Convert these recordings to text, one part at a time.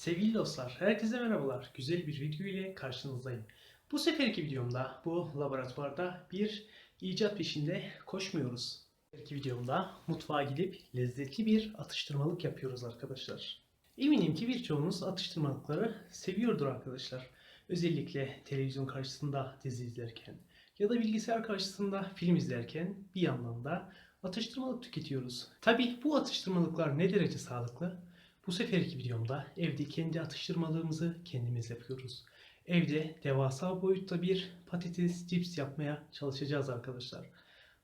Sevgili dostlar, herkese merhabalar. Güzel bir video ile karşınızdayım. Bu seferki videomda bu laboratuvarda bir icat peşinde koşmuyoruz. Seferki videomda mutfağa gidip lezzetli bir atıştırmalık yapıyoruz arkadaşlar. Eminim ki birçoğunuz atıştırmalıkları seviyordur arkadaşlar. Özellikle televizyon karşısında dizi izlerken ya da bilgisayar karşısında film izlerken bir yandan da atıştırmalık tüketiyoruz. Tabi bu atıştırmalıklar ne derece sağlıklı? Bu seferki videomda evde kendi atıştırmalığımızı kendimiz yapıyoruz. Evde devasa boyutta bir patates cips yapmaya çalışacağız arkadaşlar.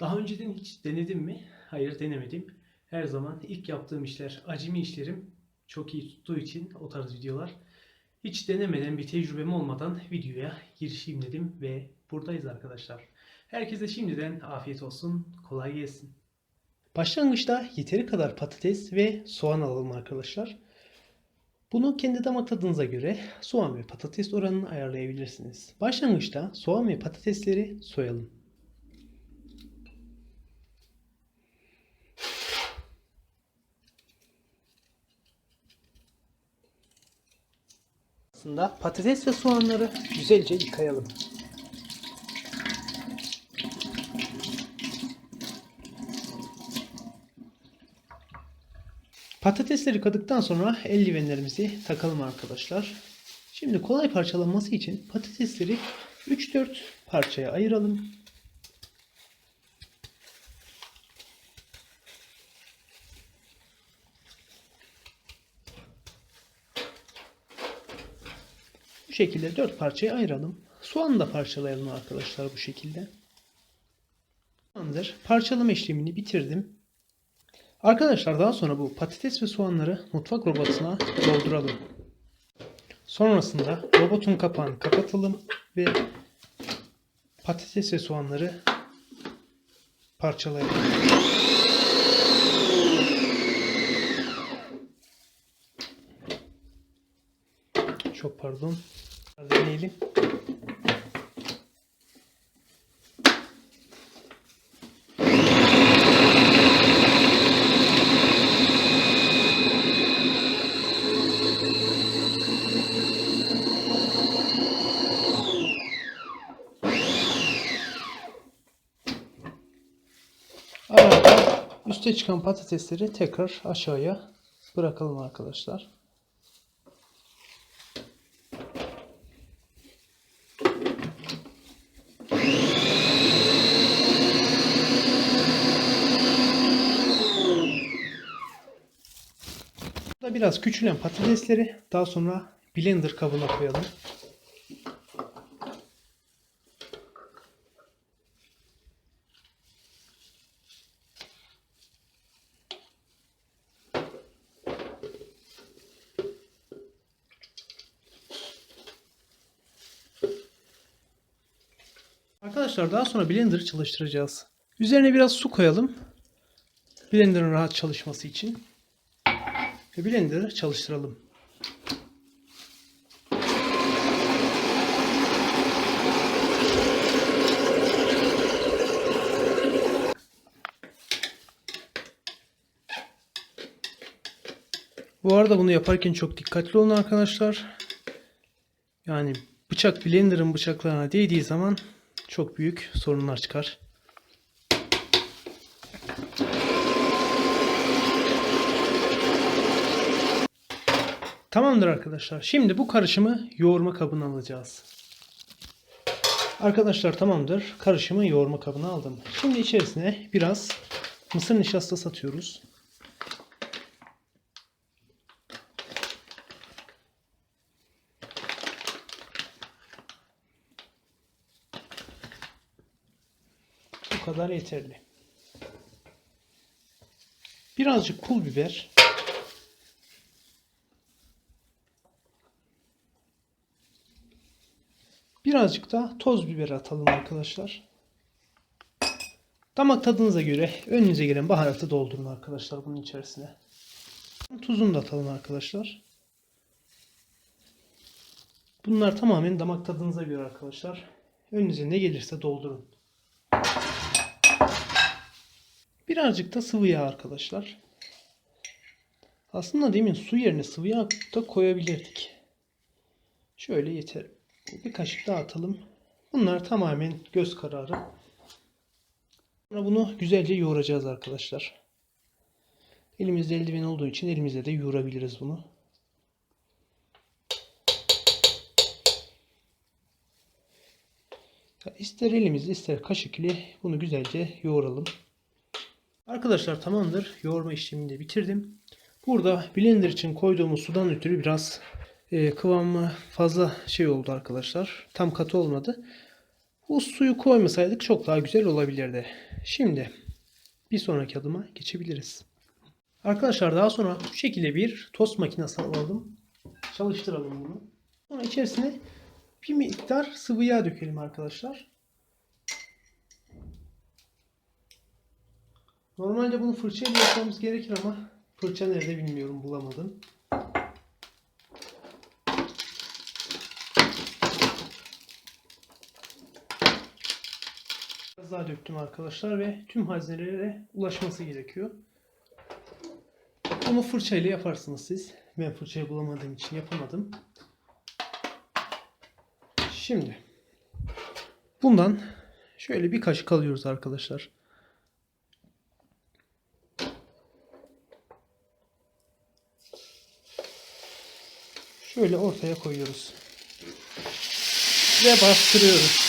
Daha önceden hiç denedim mi? Hayır denemedim. Her zaman ilk yaptığım işler acemi işlerim çok iyi tuttuğu için o tarz videolar. Hiç denemeden bir tecrübem olmadan videoya girişeyim dedim ve buradayız arkadaşlar. Herkese şimdiden afiyet olsun, kolay gelsin. Başlangıçta yeteri kadar patates ve soğan alalım arkadaşlar. Bunu kendi damak tadınıza göre soğan ve patates oranını ayarlayabilirsiniz. Başlangıçta soğan ve patatesleri soyalım. Aslında patates ve soğanları güzelce yıkayalım. Patatesleri yıkadıktan sonra eldivenlerimizi takalım arkadaşlar. Şimdi kolay parçalanması için patatesleri 3-4 parçaya ayıralım. Bu şekilde 4 parçaya ayıralım. Soğanı da parçalayalım arkadaşlar bu şekilde. Tamamdır. Parçalama işlemini bitirdim. Arkadaşlar daha sonra bu patates ve soğanları mutfak robotuna dolduralım. Sonrasında robotun kapağını kapatalım ve patates ve soğanları parçalayalım. Çok pardon. Deneyelim. Arada üste çıkan patatesleri tekrar aşağıya bırakalım arkadaşlar. Burada biraz küçülen patatesleri daha sonra blender kabına koyalım. Arkadaşlar daha sonra blender'ı çalıştıracağız. Üzerine biraz su koyalım. Blender'ın rahat çalışması için. Ve blender'ı çalıştıralım. Bu arada bunu yaparken çok dikkatli olun arkadaşlar. Yani bıçak blender'ın bıçaklarına değdiği zaman çok büyük sorunlar çıkar. Tamamdır arkadaşlar. Şimdi bu karışımı yoğurma kabına alacağız. Arkadaşlar tamamdır. Karışımı yoğurma kabına aldım. Şimdi içerisine biraz mısır nişastası atıyoruz. Kadar yeterli. Birazcık pul biber. Birazcık da toz biber atalım arkadaşlar. Damak tadınıza göre önünüze gelen baharatı doldurun arkadaşlar bunun içerisine. Tuzunu da atalım arkadaşlar. Bunlar tamamen damak tadınıza göre arkadaşlar. Önünüze ne gelirse doldurun. Birazcık da sıvı yağ arkadaşlar. Aslında demin su yerine sıvı yağ da koyabilirdik. Şöyle yeter. Bir kaşık daha atalım. Bunlar tamamen göz kararı. Sonra bunu güzelce yoğuracağız arkadaşlar. Elimizde eldiven olduğu için elimizde de yoğurabiliriz bunu. İster elimizle ister kaşık ile bunu güzelce yoğuralım. Arkadaşlar tamamdır. Yoğurma işlemini de bitirdim. Burada blender için koyduğumuz sudan ötürü biraz e, kıvamı fazla şey oldu arkadaşlar. Tam katı olmadı. Bu suyu koymasaydık çok daha güzel olabilirdi. Şimdi bir sonraki adıma geçebiliriz. Arkadaşlar daha sonra bu şekilde bir tost makinesi alalım. Çalıştıralım bunu. Sonra içerisine bir miktar sıvı yağ dökelim arkadaşlar. Normalde bunu fırçayla yapmamız gerekir ama fırça nerede bilmiyorum bulamadım. Biraz daha döktüm arkadaşlar ve tüm haznelere ulaşması gerekiyor. Bunu fırçayla yaparsınız siz. Ben fırçayı bulamadığım için yapamadım. Şimdi bundan şöyle bir kaşık alıyoruz arkadaşlar. Şöyle ortaya koyuyoruz. Ve bastırıyoruz.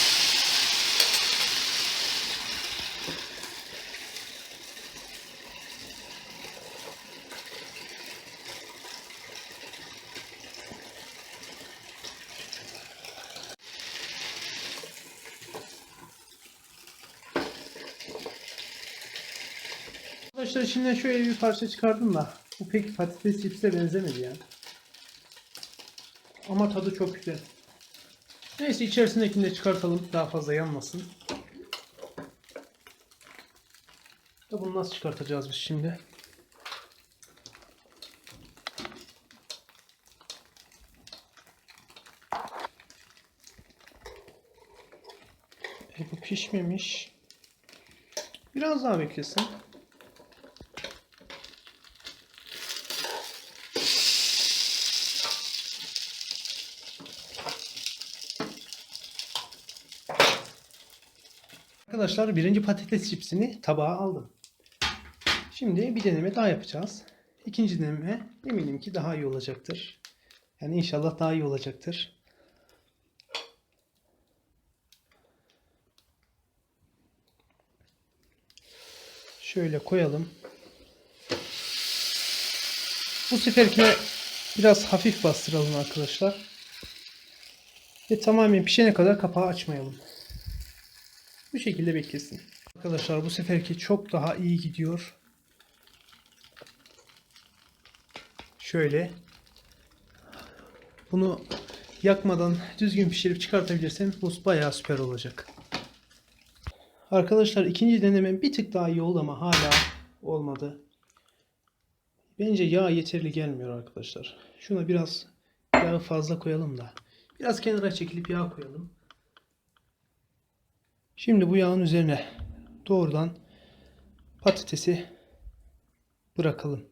Arkadaşlar içinden şöyle bir parça çıkardım da bu pek patates cipse benzemedi yani. Ama tadı çok güzel. Neyse içerisindekini de çıkartalım daha fazla yanmasın. Da bunu nasıl çıkartacağız biz şimdi? E bu pişmemiş. Biraz daha beklesin. Arkadaşlar birinci patates cipsini tabağa aldım. Şimdi bir deneme daha yapacağız. İkinci deneme eminim ki daha iyi olacaktır. Yani inşallah daha iyi olacaktır. Şöyle koyalım. Bu seferkine biraz hafif bastıralım arkadaşlar. Ve tamamen pişene kadar kapağı açmayalım. Bu şekilde beklesin. Arkadaşlar bu seferki çok daha iyi gidiyor. Şöyle. Bunu yakmadan düzgün pişirip çıkartabilirsem bu bayağı süper olacak. Arkadaşlar ikinci denemem bir tık daha iyi oldu ama hala olmadı. Bence yağ yeterli gelmiyor arkadaşlar. Şuna biraz yağı fazla koyalım da. Biraz kenara çekilip yağ koyalım. Şimdi bu yağın üzerine doğrudan patatesi bırakalım.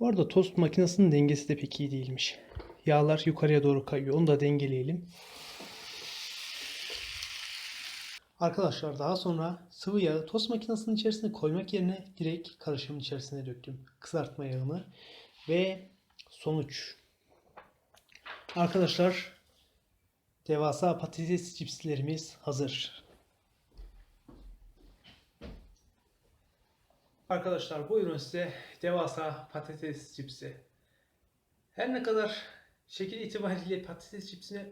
Bu arada tost makinesinin dengesi de pek iyi değilmiş. Yağlar yukarıya doğru kayıyor. Onu da dengeleyelim. Arkadaşlar daha sonra sıvı yağı tost makinesinin içerisine koymak yerine direkt karışımın içerisine döktüm. Kızartma yağını ve sonuç. Arkadaşlar devasa patates cipslerimiz hazır. Arkadaşlar buyurun size devasa patates cipsi. Her ne kadar şekil itibariyle patates cipsine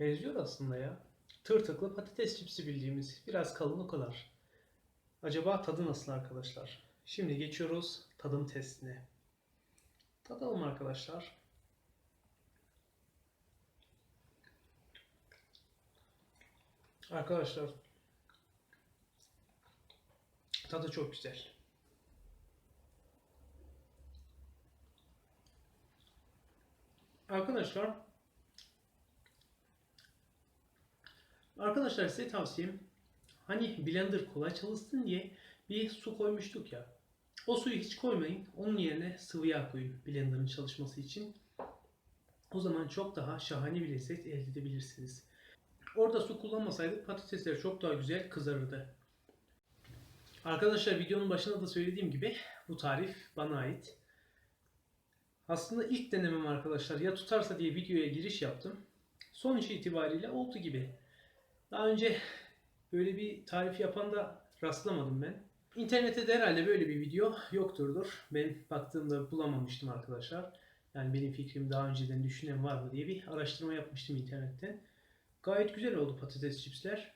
benziyor aslında ya. Tırtıklı patates cipsi bildiğimiz. Biraz kalın o kadar. Acaba tadı nasıl arkadaşlar? Şimdi geçiyoruz tadım testine. Tadalım arkadaşlar. Arkadaşlar tadı çok güzel. Arkadaşlar Arkadaşlar size tavsiyem hani blender kolay çalışsın diye bir su koymuştuk ya. O suyu hiç koymayın. Onun yerine sıvı yağ koyun blenderın çalışması için. O zaman çok daha şahane bir lezzet elde edebilirsiniz. Orada su kullanmasaydık patatesler çok daha güzel kızarırdı. Arkadaşlar videonun başında da söylediğim gibi bu tarif bana ait. Aslında ilk denemem arkadaşlar ya tutarsa diye videoya giriş yaptım. Sonuç itibariyle oldu gibi. Daha önce böyle bir tarif yapan da rastlamadım ben. İnternette de herhalde böyle bir video yokturdur. Ben baktığımda bulamamıştım arkadaşlar. Yani benim fikrim daha önceden düşünen var mı diye bir araştırma yapmıştım internetten. Gayet güzel oldu patates chipsler.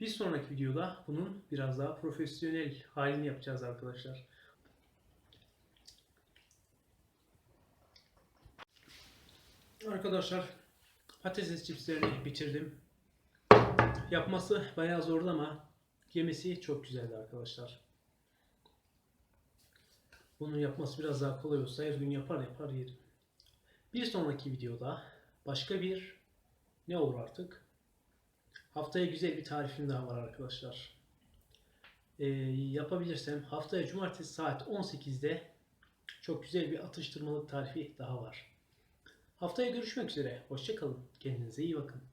Bir sonraki videoda bunun biraz daha profesyonel halini yapacağız arkadaşlar. Arkadaşlar patates chipslerini bitirdim. Yapması bayağı zordu ama yemesi çok güzeldi arkadaşlar. Bunun yapması biraz daha kolay olsa her gün yapar yapar yerim. Bir sonraki videoda başka bir ne olur artık? Haftaya güzel bir tarifim daha var arkadaşlar. Ee, yapabilirsem haftaya cumartesi saat 18'de çok güzel bir atıştırmalık tarifi daha var. Haftaya görüşmek üzere. Hoşçakalın. Kendinize iyi bakın.